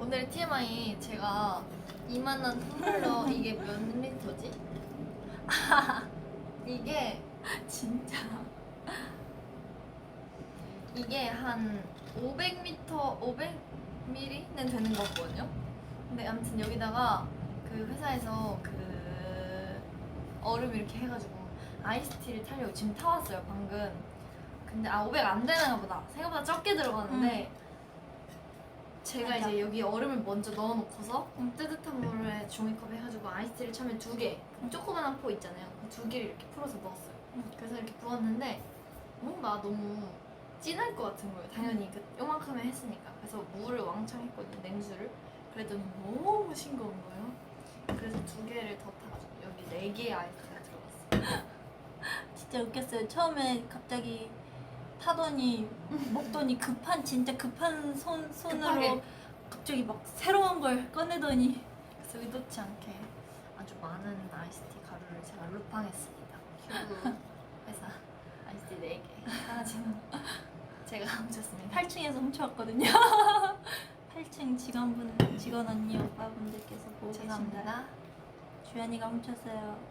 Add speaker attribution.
Speaker 1: 오늘 TMI 제가 이만한 텀블러 이게 몇 리터지? 이게
Speaker 2: 진짜.
Speaker 1: 이게 한 500m, 500ml는 되는 거거든요. 근데 아무튼 여기다가 그 회사에서 그 얼음 이렇게 해가지고 아이스티를 타려고 지금 타왔어요 방금. 근데 아 500 안 되나 보다. 생각보다 적게 들어가는데 제가
Speaker 2: 맞아.
Speaker 1: 이제 여기 얼음을 먼저 넣어놓고서 뜨뜻한 물에 종이컵 해가지고 아이스티를 처음에 두 개, 조그만한 포 있잖아요. 그 두 개를 이렇게 풀어서 넣었어요. 그래서 이렇게 부었는데 뭔가 너무 진할 것 같은 거예요. 당연히 그 요만큼에 했으니까. 그래서 물을 왕창 했거든요. 냉수를. 그랬더니 너무 싱거운 거예요. 그래서 두 개를 더 타가지고 여기 네 개의 아이스가 들어갔어요.
Speaker 2: 진짜 웃겼어요. 처음에 갑자기 타더니 먹더니 급한 진짜 급한 손 손으로
Speaker 1: 급하게.
Speaker 2: 갑자기 막 새로운 걸 꺼내더니
Speaker 1: 그래서 의도치 않게 아주 많은 아이스티 가루를 제가 루팡했습니다. 휴브 회사 아이스티 4개 하나지만 제가 훔쳤습니다.
Speaker 2: 8층에서 훔쳐왔거든요. 8층 직원분 직원 언니 오빠분들께서 보고 계십니다.
Speaker 1: 죄송합니다.
Speaker 2: 주연이가 훔쳤어요.